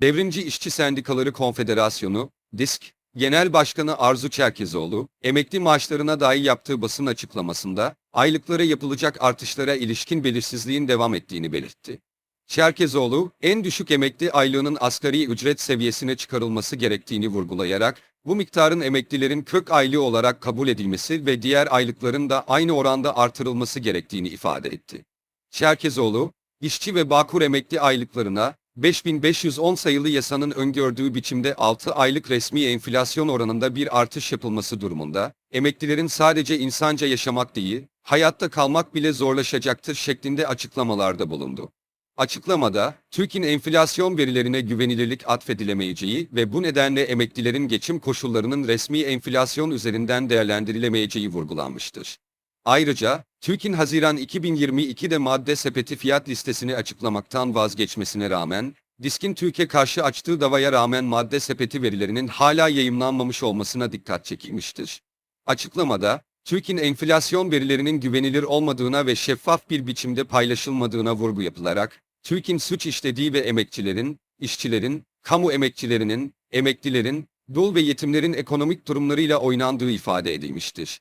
Devrimci İşçi Sendikaları Konfederasyonu, DİSK, Genel Başkanı Arzu Çerkezoğlu, emekli maaşlarına dair yaptığı basın açıklamasında, aylıklara yapılacak artışlara ilişkin belirsizliğin devam ettiğini belirtti. Çerkezoğlu, en düşük emekli aylığının asgari ücret seviyesine çıkarılması gerektiğini vurgulayarak, bu miktarın emeklilerin kök aylığı olarak kabul edilmesi ve diğer aylıkların da aynı oranda artırılması gerektiğini ifade etti. Çerkezoğlu, işçi ve Bağkur emekli aylıklarına 5510 sayılı yasanın öngördüğü biçimde 6 aylık resmi enflasyon oranında bir artış yapılması durumunda, emeklilerin sadece insanca yaşamak değil, hayatta kalmak bile zorlaşacaktır şeklinde açıklamalarda bulundu. Açıklamada, TÜİK'in enflasyon verilerine güvenilirlik atfedilemeyeceği ve bu nedenle emeklilerin geçim koşullarının resmi enflasyon üzerinden değerlendirilemeyeceği vurgulanmıştır. Ayrıca, TÜİK'in Haziran 2022'de madde sepeti fiyat listesini açıklamaktan vazgeçmesine rağmen, DİSK'in TÜİK'e karşı açtığı davaya rağmen madde sepeti verilerinin hala yayımlanmamış olmasına dikkat çekilmiştir. Açıklamada, TÜİK'in enflasyon verilerinin güvenilir olmadığına ve şeffaf bir biçimde paylaşılmadığına vurgu yapılarak, TÜİK'in suç işlediği ve emekçilerin, işçilerin, kamu emekçilerinin, emeklilerin, dul ve yetimlerin ekonomik durumlarıyla oynandığı ifade edilmiştir.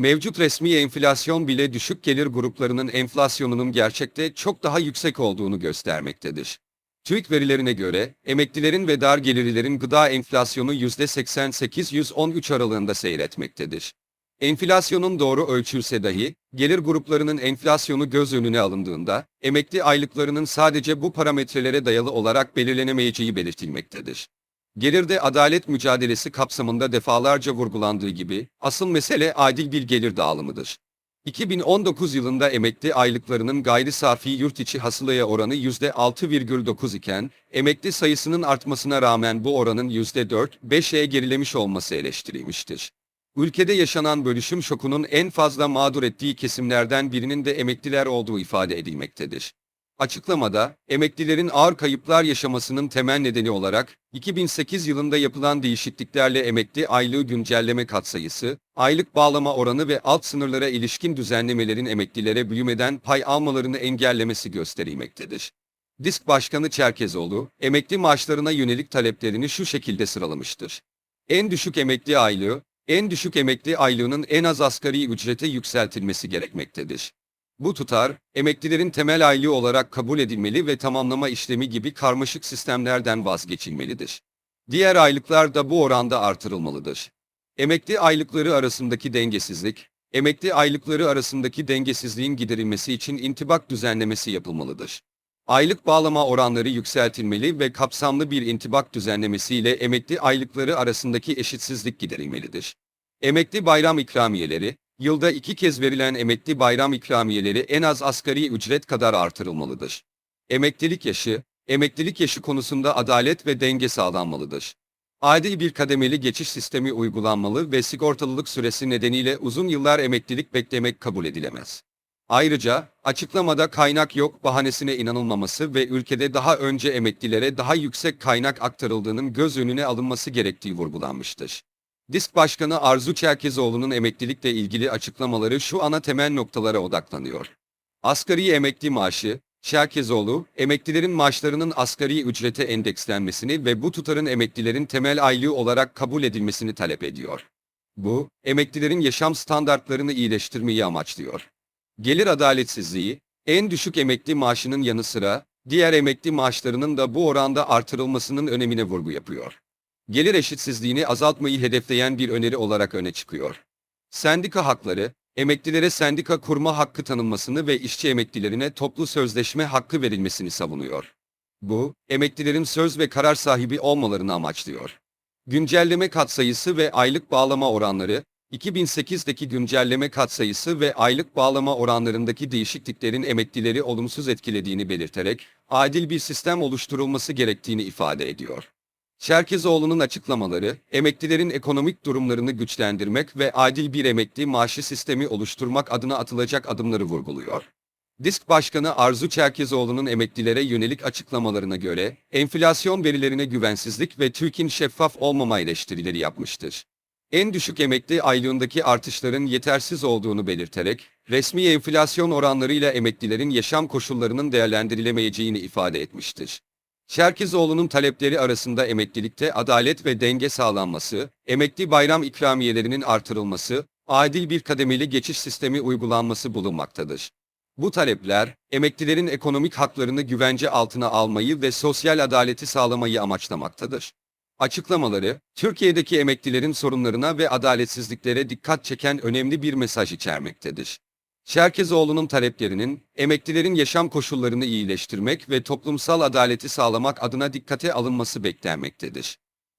Mevcut resmi enflasyon bile düşük gelir gruplarının enflasyonunun gerçekte çok daha yüksek olduğunu göstermektedir. TÜİK verilerine göre, emeklilerin ve dar gelirlilerin gıda enflasyonu %88-113 aralığında seyretmektedir. Enflasyonun doğru ölçülse dahi, gelir gruplarının enflasyonu göz önüne alındığında, emekli aylıklarının sadece bu parametrelere dayalı olarak belirlenemeyeceği belirtilmektedir. Gelirde adalet mücadelesi kapsamında defalarca vurgulandığı gibi, asıl mesele adil bir gelir dağılımıdır. 2019 yılında emekli aylıklarının gayri safi yurt içi hasılaya oranı %6,9 iken, emekli sayısının artmasına rağmen bu oranın %4-5'e gerilemiş olması eleştirilmiştir. Ülkede yaşanan bölüşüm şokunun en fazla mağdur ettiği kesimlerden birinin de emekliler olduğu ifade edilmektedir. Açıklamada, emeklilerin ağır kayıplar yaşamasının temel nedeni olarak, 2008 yılında yapılan değişikliklerle emekli aylığı güncelleme katsayısı, aylık bağlama oranı ve alt sınırlara ilişkin düzenlemelerin emeklilere büyümeden pay almalarını engellemesi gösterilmektedir. Disk Başkanı Çerkezoğlu, emekli maaşlarına yönelik taleplerini şu şekilde sıralamıştır. En düşük emekli aylığı, en düşük emekli aylığının en az asgari ücrete yükseltilmesi gerekmektedir. Bu tutar, emeklilerin temel aylığı olarak kabul edilmeli ve tamamlama işlemi gibi karmaşık sistemlerden vazgeçilmelidir. Diğer aylıklar da bu oranda artırılmalıdır. Emekli aylıkları arasındaki dengesizlik, emekli aylıkları arasındaki dengesizliğin giderilmesi için intibak düzenlemesi yapılmalıdır. Aylık bağlama oranları yükseltilmeli ve kapsamlı bir intibak düzenlemesiyle emekli aylıkları arasındaki eşitsizlik giderilmelidir. Emekli bayram ikramiyeleri, yılda iki kez verilen emekli bayram ikramiyeleri en az asgari ücret kadar artırılmalıdır. Emeklilik yaşı, emeklilik yaşı konusunda adalet ve denge sağlanmalıdır. Adil bir kademeli geçiş sistemi uygulanmalı ve sigortalılık süresi nedeniyle uzun yıllar emeklilik beklemek kabul edilemez. Ayrıca, açıklamada kaynak yok bahanesine inanılmaması ve ülkede daha önce emeklilere daha yüksek kaynak aktarıldığının göz önüne alınması gerektiği vurgulanmıştır. Disk Başkanı Arzu Çerkezoğlu'nun emeklilikle ilgili açıklamaları şu ana temel noktalara odaklanıyor. Asgari emekli maaşı, Çerkezoğlu, emeklilerin maaşlarının asgari ücrete endekslenmesini ve bu tutarın emeklilerin temel aylığı olarak kabul edilmesini talep ediyor. Bu, emeklilerin yaşam standartlarını iyileştirmeyi amaçlıyor. Gelir adaletsizliği, en düşük emekli maaşının yanı sıra, diğer emekli maaşlarının da bu oranda artırılmasının önemine vurgu yapıyor gelir eşitsizliğini azaltmayı hedefleyen bir öneri olarak öne çıkıyor. Sendika hakları, emeklilere sendika kurma hakkı tanınmasını ve işçi emeklilerine toplu sözleşme hakkı verilmesini savunuyor. Bu, emeklilerin söz ve karar sahibi olmalarını amaçlıyor. Güncelleme katsayısı ve aylık bağlama oranları, 2008'deki güncelleme katsayısı ve aylık bağlama oranlarındaki değişikliklerin emeklileri olumsuz etkilediğini belirterek, adil bir sistem oluşturulması gerektiğini ifade ediyor. Çerkezoğlu'nun açıklamaları, emeklilerin ekonomik durumlarını güçlendirmek ve adil bir emekli maaşı sistemi oluşturmak adına atılacak adımları vurguluyor. Disk Başkanı Arzu Çerkezoğlu'nun emeklilere yönelik açıklamalarına göre, enflasyon verilerine güvensizlik ve TÜİK'in şeffaf olmama eleştirileri yapmıştır. En düşük emekli aylığındaki artışların yetersiz olduğunu belirterek, resmi enflasyon oranlarıyla emeklilerin yaşam koşullarının değerlendirilemeyeceğini ifade etmiştir. Çerkezoğlu'nun talepleri arasında emeklilikte adalet ve denge sağlanması, emekli bayram ikramiyelerinin artırılması, adil bir kademeli geçiş sistemi uygulanması bulunmaktadır. Bu talepler, emeklilerin ekonomik haklarını güvence altına almayı ve sosyal adaleti sağlamayı amaçlamaktadır. Açıklamaları, Türkiye'deki emeklilerin sorunlarına ve adaletsizliklere dikkat çeken önemli bir mesaj içermektedir. Çerkezoğlu'nun taleplerinin, emeklilerin yaşam koşullarını iyileştirmek ve toplumsal adaleti sağlamak adına dikkate alınması beklenmektedir.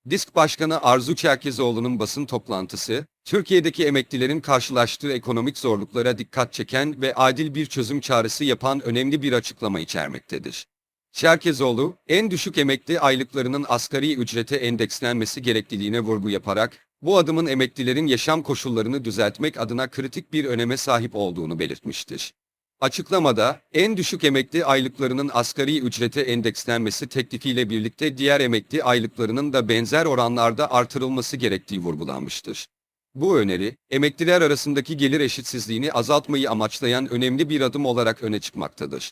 Disk Başkanı Arzu Çerkezoğlu'nun basın toplantısı, Türkiye'deki emeklilerin karşılaştığı ekonomik zorluklara dikkat çeken ve adil bir çözüm çağrısı yapan önemli bir açıklama içermektedir. Çerkezoğlu, en düşük emekli aylıklarının asgari ücrete endekslenmesi gerekliliğine vurgu yaparak, bu adımın emeklilerin yaşam koşullarını düzeltmek adına kritik bir öneme sahip olduğunu belirtmiştir. Açıklamada, en düşük emekli aylıklarının asgari ücrete endekslenmesi teklifiyle birlikte diğer emekli aylıklarının da benzer oranlarda artırılması gerektiği vurgulanmıştır. Bu öneri, emekliler arasındaki gelir eşitsizliğini azaltmayı amaçlayan önemli bir adım olarak öne çıkmaktadır.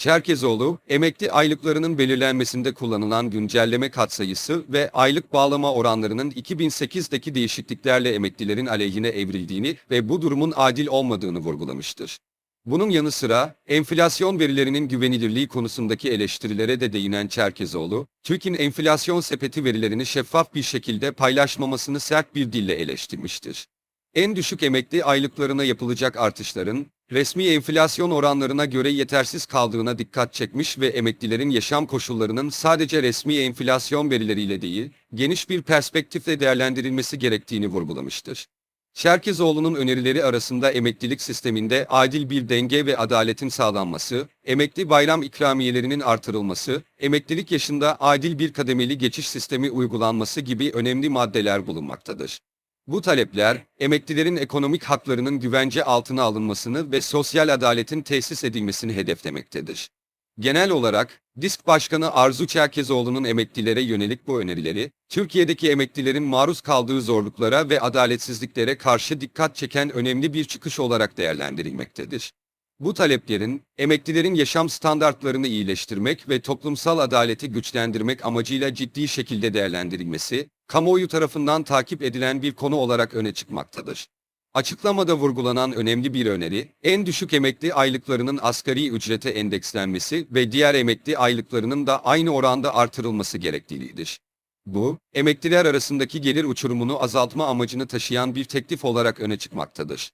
Çerkezoğlu, emekli aylıklarının belirlenmesinde kullanılan güncelleme katsayısı ve aylık bağlama oranlarının 2008'deki değişikliklerle emeklilerin aleyhine evrildiğini ve bu durumun adil olmadığını vurgulamıştır. Bunun yanı sıra enflasyon verilerinin güvenilirliği konusundaki eleştirilere de değinen Çerkezoğlu, TÜİK'in enflasyon sepeti verilerini şeffaf bir şekilde paylaşmamasını sert bir dille eleştirmiştir. En düşük emekli aylıklarına yapılacak artışların, resmi enflasyon oranlarına göre yetersiz kaldığına dikkat çekmiş ve emeklilerin yaşam koşullarının sadece resmi enflasyon verileriyle değil, geniş bir perspektifle değerlendirilmesi gerektiğini vurgulamıştır. Çerkezoğlu'nun önerileri arasında emeklilik sisteminde adil bir denge ve adaletin sağlanması, emekli bayram ikramiyelerinin artırılması, emeklilik yaşında adil bir kademeli geçiş sistemi uygulanması gibi önemli maddeler bulunmaktadır. Bu talepler, emeklilerin ekonomik haklarının güvence altına alınmasını ve sosyal adaletin tesis edilmesini hedeflemektedir. Genel olarak, Disk Başkanı Arzu Çerkezoğlu'nun emeklilere yönelik bu önerileri, Türkiye'deki emeklilerin maruz kaldığı zorluklara ve adaletsizliklere karşı dikkat çeken önemli bir çıkış olarak değerlendirilmektedir. Bu taleplerin, emeklilerin yaşam standartlarını iyileştirmek ve toplumsal adaleti güçlendirmek amacıyla ciddi şekilde değerlendirilmesi, kamuoyu tarafından takip edilen bir konu olarak öne çıkmaktadır. Açıklamada vurgulanan önemli bir öneri, en düşük emekli aylıklarının asgari ücrete endekslenmesi ve diğer emekli aylıklarının da aynı oranda artırılması gerekliliğidir. Bu, emekliler arasındaki gelir uçurumunu azaltma amacını taşıyan bir teklif olarak öne çıkmaktadır.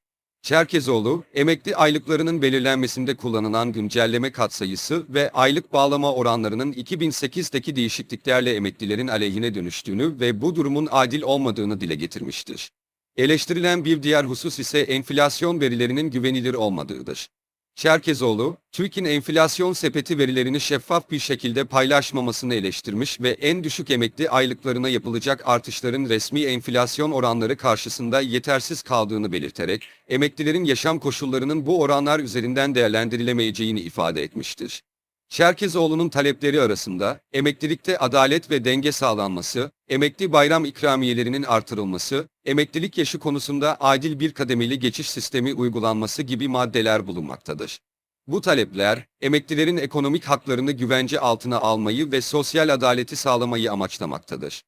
Çerkezoğlu, emekli aylıklarının belirlenmesinde kullanılan güncelleme katsayısı ve aylık bağlama oranlarının 2008'deki değişikliklerle emeklilerin aleyhine dönüştüğünü ve bu durumun adil olmadığını dile getirmiştir. Eleştirilen bir diğer husus ise enflasyon verilerinin güvenilir olmadığıdır. Çerkezoğlu, TÜİK'in enflasyon sepeti verilerini şeffaf bir şekilde paylaşmamasını eleştirmiş ve en düşük emekli aylıklarına yapılacak artışların resmi enflasyon oranları karşısında yetersiz kaldığını belirterek, emeklilerin yaşam koşullarının bu oranlar üzerinden değerlendirilemeyeceğini ifade etmiştir. Çerkezoğlu'nun talepleri arasında emeklilikte adalet ve denge sağlanması, emekli bayram ikramiyelerinin artırılması, emeklilik yaşı konusunda adil bir kademeli geçiş sistemi uygulanması gibi maddeler bulunmaktadır. Bu talepler, emeklilerin ekonomik haklarını güvence altına almayı ve sosyal adaleti sağlamayı amaçlamaktadır.